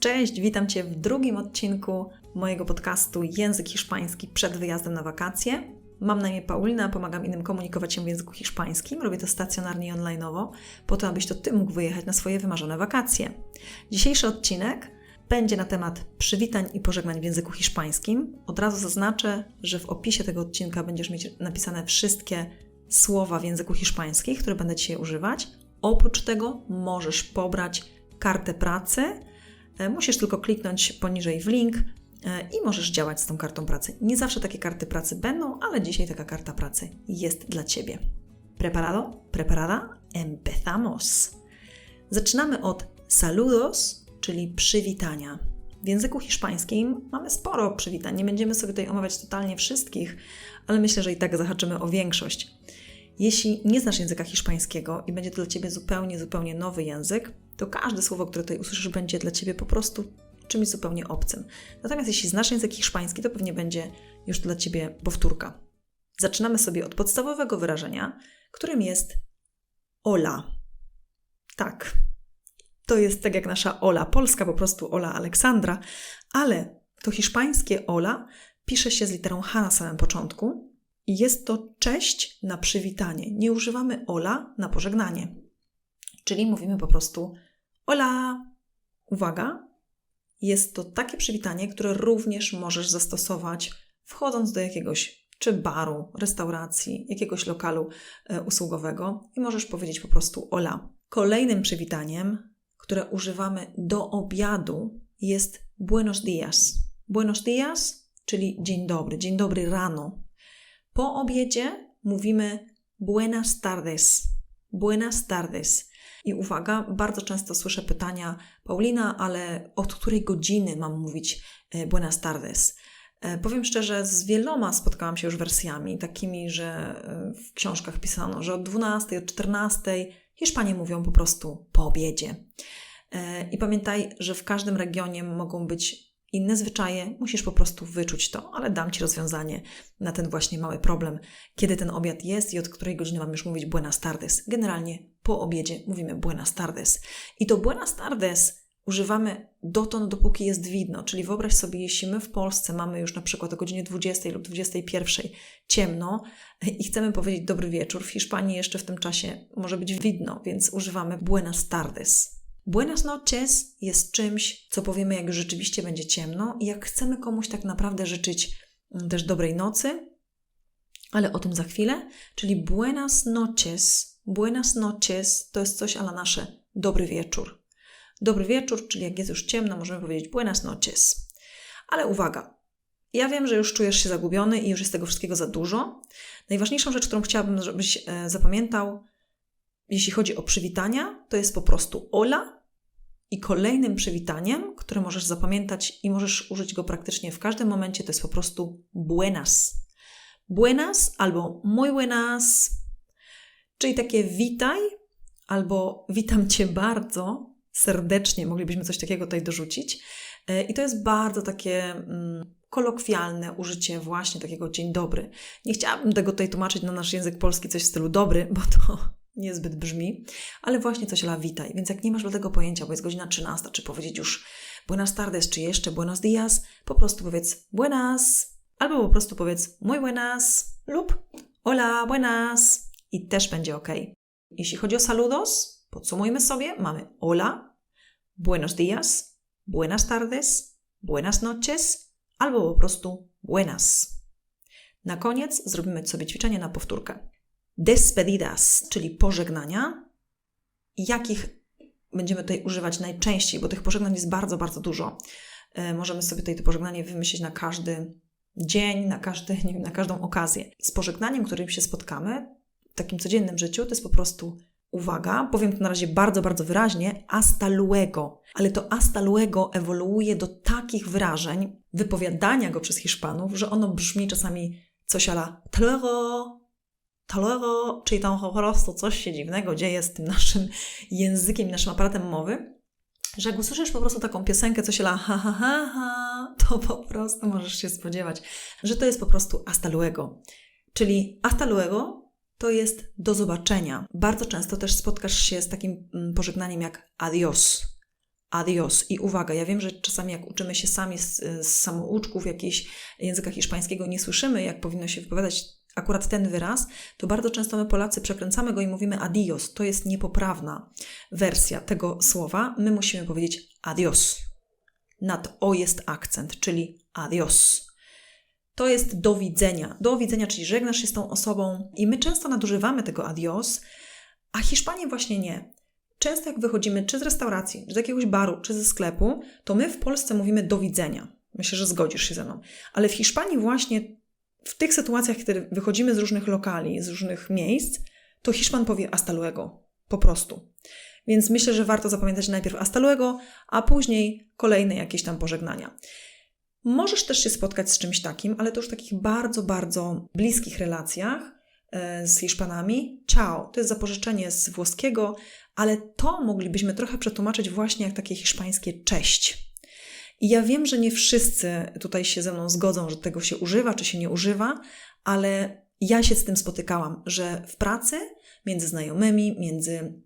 Cześć, witam Cię w drugim odcinku mojego podcastu Język Hiszpański przed wyjazdem na wakacje. Mam na imię Paulina, pomagam innym komunikować się w języku hiszpańskim. Robię to stacjonarnie i online'owo, po to, abyś to Ty mógł wyjechać na swoje wymarzone wakacje. Dzisiejszy odcinek będzie na temat przywitań i pożegnań w języku hiszpańskim. Od razu zaznaczę, że w opisie tego odcinka będziesz mieć napisane wszystkie słowa w języku hiszpańskim, które będę dzisiaj używać. Oprócz tego możesz pobrać kartę pracy. E, musisz tylko kliknąć poniżej w link e, i możesz działać z tą kartą pracy. Nie zawsze takie karty pracy będą, ale dzisiaj taka karta pracy jest dla Ciebie. Preparado? Preparada? Empezamos! Zaczynamy od saludos, czyli przywitania. W języku hiszpańskim mamy sporo przywitań. Nie będziemy sobie tutaj omawiać totalnie wszystkich, ale myślę, że i tak zahaczymy o większość. Jeśli nie znasz języka hiszpańskiego i będzie to dla Ciebie zupełnie, zupełnie nowy język, to każde słowo, które tutaj usłyszysz, będzie dla Ciebie po prostu czymś zupełnie obcym. Natomiast jeśli znasz język hiszpański, to pewnie będzie już dla Ciebie powtórka. Zaczynamy sobie od podstawowego wyrażenia, którym jest Ola. Tak, to jest tak jak nasza Ola polska, po prostu Ola Aleksandra, ale to hiszpańskie Ola pisze się z literą H na samym początku i jest to cześć na przywitanie. Nie używamy Ola na pożegnanie. Czyli mówimy po prostu Hola! Uwaga! Jest to takie przywitanie, które również możesz zastosować wchodząc do jakiegoś czy baru, restauracji, jakiegoś lokalu e, usługowego i możesz powiedzieć po prostu hola. Kolejnym przywitaniem, które używamy do obiadu jest buenos dias. Buenos dias, czyli dzień dobry, dzień dobry rano. Po obiedzie mówimy buenas tardes. Buenas tardes. I uwaga, bardzo często słyszę pytania, Paulina, ale od której godziny mam mówić e, Buenas tardes? E, powiem szczerze, z wieloma spotkałam się już wersjami, takimi, że e, w książkach pisano, że od 12, od 14 Hiszpanie mówią po prostu po obiedzie. I pamiętaj, że w każdym regionie mogą być inne zwyczaje, musisz po prostu wyczuć to, ale dam Ci rozwiązanie na ten właśnie mały problem, kiedy ten obiad jest i od której godziny mam już mówić buenas tardes. Generalnie po obiedzie mówimy buenas tardes. I to buenas tardes używamy dotąd, dopóki jest widno. Czyli wyobraź sobie, jeśli my w Polsce mamy już na przykład o godzinie 20 lub 21 ciemno i chcemy powiedzieć dobry wieczór, w Hiszpanii jeszcze w tym czasie może być widno, więc używamy buenas tardes. Buenas noches jest czymś, co powiemy, jak rzeczywiście będzie ciemno i jak chcemy komuś tak naprawdę życzyć mm, też dobrej nocy, ale o tym za chwilę. Czyli buenas noches, buenas noches to jest coś ala nasze dobry wieczór. Dobry wieczór, czyli jak jest już ciemno, możemy powiedzieć buenas noches. Ale uwaga, ja wiem, że już czujesz się zagubiony i już jest tego wszystkiego za dużo. Najważniejszą rzecz, którą chciałabym, żebyś e, zapamiętał, jeśli chodzi o przywitania, to jest po prostu hola i kolejnym przywitaniem, które możesz zapamiętać i możesz użyć go praktycznie w każdym momencie, to jest po prostu buenas. Buenas albo muy buenas, czyli takie witaj albo witam cię bardzo serdecznie, moglibyśmy coś takiego tutaj dorzucić. E, I to jest bardzo takie mm, kolokwialne użycie właśnie takiego dzień dobry. Nie chciałabym tego tutaj tłumaczyć na nasz język polski coś w stylu dobry, bo to niezbyt brzmi, ale właśnie coś la witaj. Więc jak nie masz do tego pojęcia, bo jest godzina 13, czy powiedzieć już buenas tardes, czy jeszcze buenos dias, po prostu powiedz buenas, albo po prostu powiedz muy buenas lub hola, buenas i też będzie ok. Jeśli chodzi o saludos, podsumujmy sobie, mamy hola, buenos dias, buenas tardes, buenas noches albo po prostu buenas. Na koniec zrobimy sobie ćwiczenie na powtórkę despedidas, czyli pożegnania, jakich będziemy tutaj używać najczęściej, bo tych pożegnań jest bardzo, bardzo dużo. E, możemy sobie tutaj to pożegnanie wymyślić na każdy dzień, na, każdy, nie wiem, na każdą okazję. Z pożegnaniem, którym się spotkamy w takim codziennym życiu, to jest po prostu uwaga, powiem to na razie bardzo, bardzo wyraźnie, hasta luego. Ale to hasta luego ewoluuje do takich wyrażeń, wypowiadania go przez Hiszpanów, że ono brzmi czasami coś ala tluego, talero, czyli tam po prostu coś się dziwnego dzieje z tym naszym językiem, naszym aparatem mowy, że jak usłyszysz po prostu taką piosenkę, co się la ha ha ha ha, to po prostu możesz się spodziewać, że to jest po prostu hasta luego. Czyli hasta luego to jest do zobaczenia. Bardzo często też spotkasz się z takim mm, pożegnaniem jak adios. adios. I uwaga, ja wiem, że czasami jak uczymy się sami z, z samouczków jakiejś języka hiszpańskiego, nie słyszymy, jak powinno się wypowiadać akurat ten wyraz, to bardzo często my Polacy przekręcamy go i mówimy adios. To jest niepoprawna wersja tego słowa. My musimy powiedzieć adios. Nad o jest akcent, czyli adios. To jest do widzenia. Do widzenia, czyli żegnasz się z tą osobą i my często nadużywamy tego adios, a Hiszpanie właśnie nie. Często jak wychodzimy czy z restauracji, czy z jakiegoś baru, czy ze sklepu, to my w Polsce mówimy do widzenia. Myślę, że zgodzisz się ze mną. Ale w Hiszpanii właśnie w tych sytuacjach, kiedy wychodzimy z różnych lokali, z różnych miejsc, to Hiszpan powie hasta luego. Po prostu. Więc myślę, że warto zapamiętać najpierw hasta luego, a później kolejne jakieś tam pożegnania. Możesz też się spotkać z czymś takim, ale to już w takich bardzo, bardzo bliskich relacjach e, z Hiszpanami. Ciao, to jest zapożyczenie z włoskiego, ale to moglibyśmy trochę przetłumaczyć właśnie jak takie hiszpańskie cześć. I ja wiem, że nie wszyscy tutaj się ze mną zgodzą, że tego się używa czy się nie używa, ale ja się z tym spotykałam, że w pracy między znajomymi, między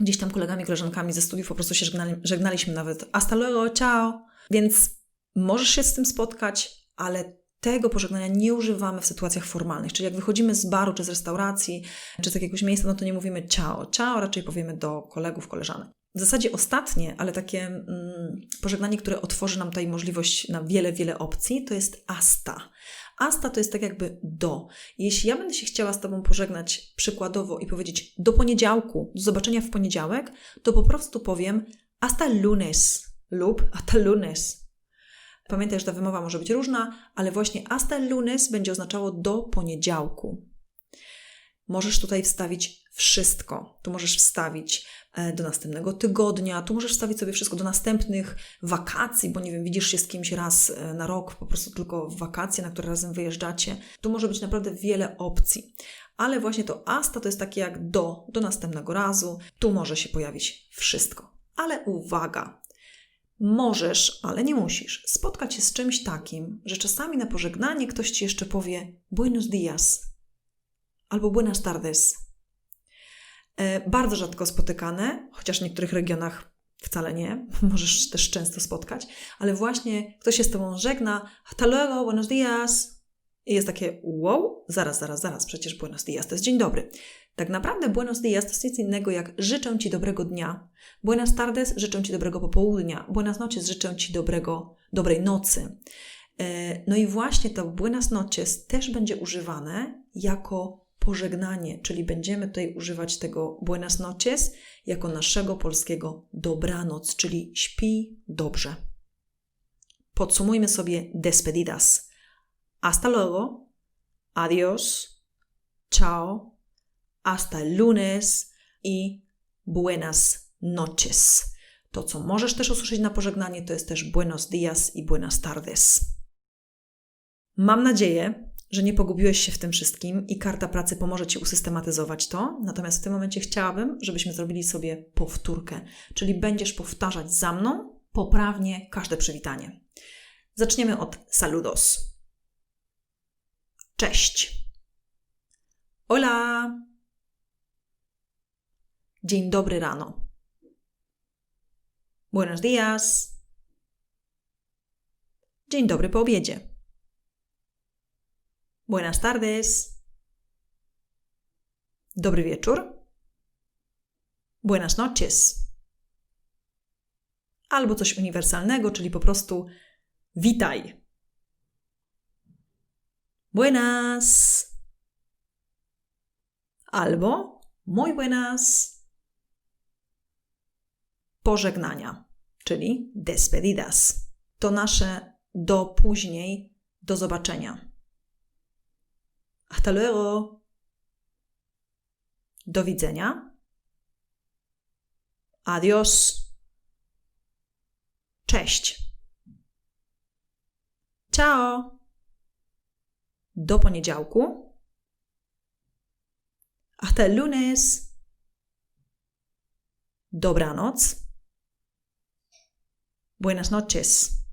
gdzieś tam kolegami, koleżankami ze studiów po prostu się żegnali, żegnaliśmy nawet hasta luego, ciao. Więc możesz się z tym spotkać, ale tego pożegnania nie używamy w sytuacjach formalnych. Czyli jak wychodzimy z baru, czy z restauracji, czy z jakiegoś miejsca, no to nie mówimy ciao, ciao, raczej powiemy do kolegów, koleżanek. W zasadzie ostatnie, ale takie mm, pożegnanie, które otworzy nam tutaj możliwość na wiele, wiele opcji, to jest asta. Asta to jest tak jakby do. Jeśli ja będę się chciała z Tobą pożegnać przykładowo i powiedzieć do poniedziałku, do zobaczenia w poniedziałek, to po prostu powiem hasta lunes lub hasta lunes. Pamiętaj, że ta wymowa może być różna, ale właśnie hasta lunes będzie oznaczało do poniedziałku. Możesz tutaj wstawić wszystko. Tu możesz wstawić e, do następnego tygodnia, tu możesz wstawić sobie wszystko do następnych wakacji, bo nie wiem, widzisz się z kimś raz e, na rok, po prostu tylko wakacje, na które razem wyjeżdżacie. Tu może być naprawdę wiele opcji. Ale właśnie to asta to jest takie jak do, do następnego razu. Tu może się pojawić wszystko. Ale uwaga, Możesz, ale nie musisz, spotkać się z czymś takim, że czasami na pożegnanie ktoś ci jeszcze powie Buenos dias albo Buenas tardes. E, bardzo rzadko spotykane, chociaż w niektórych regionach wcale nie, możesz też często spotkać, ale właśnie ktoś się z tobą żegna, hasta luego, buenos dias. I jest takie, wow, zaraz, zaraz, zaraz, przecież buenos dias to jest dzień dobry. Tak naprawdę buenos dias to jest nic innego jak życzę Ci dobrego dnia. Buenas tardes życzę Ci dobrego popołudnia. Buenas noches życzę Ci dobrego, dobrej nocy. E, no i właśnie to buenas noches też będzie używane jako pożegnanie, czyli będziemy tutaj używać tego buenas noches jako naszego polskiego dobranoc, czyli śpi dobrze. Podsumujmy sobie despedidas. Hasta luego, adios, ciao, hasta lunes i buenas noches. To, co możesz też usłyszeć na pożegnanie, to jest też buenos dias i buenas tardes. Mam nadzieję, że nie pogubiłeś się w tym wszystkim i karta pracy pomoże Ci usystematyzować to. Natomiast w tym momencie chciałabym, żebyśmy zrobili sobie powtórkę, czyli będziesz powtarzać za mną poprawnie każde przywitanie. Zaczniemy od saludos. Cześć. Hola. Dzień dobry rano. Buenos días. Dzień dobry po obiedzie. Buenas tardes. Dobry wieczór. Buenas noches. Albo coś uniwersalnego, czyli po prostu witaj. Buenas. Albo muy buenas pożegnania, czyli despedidas. To nasze do później, do zobaczenia. Hasta luego. Do widzenia. Adios. Cześć. Ciao. Do poniedziałku. Hasta el lunes. Dobranoc. Buenas noches.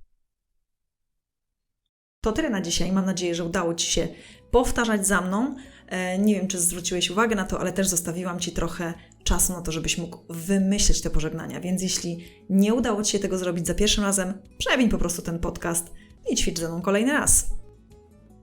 To tyle na dzisiaj. Mam nadzieję, że udało Ci się powtarzać za mną. E, nie wiem, czy zwróciłeś uwagę na to, ale też zostawiłam Ci trochę czasu na to, żebyś mógł wymyśleć te pożegnania. Więc jeśli nie udało Ci się tego zrobić za pierwszym razem, przewiń po prostu ten podcast i ćwicz ze mną kolejny raz.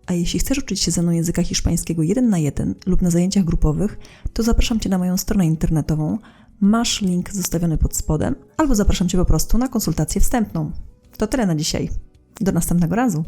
A jeśli chcesz uczyć się ze mną języka hiszpańskiego jeden na jeden lub na zajęciach grupowych, to zapraszam Cię na moją stronę internetową. Masz link zostawiony pod spodem, albo zapraszam Cię po prostu na konsultację wstępną. To tyle na dzisiaj. Do następnego razu.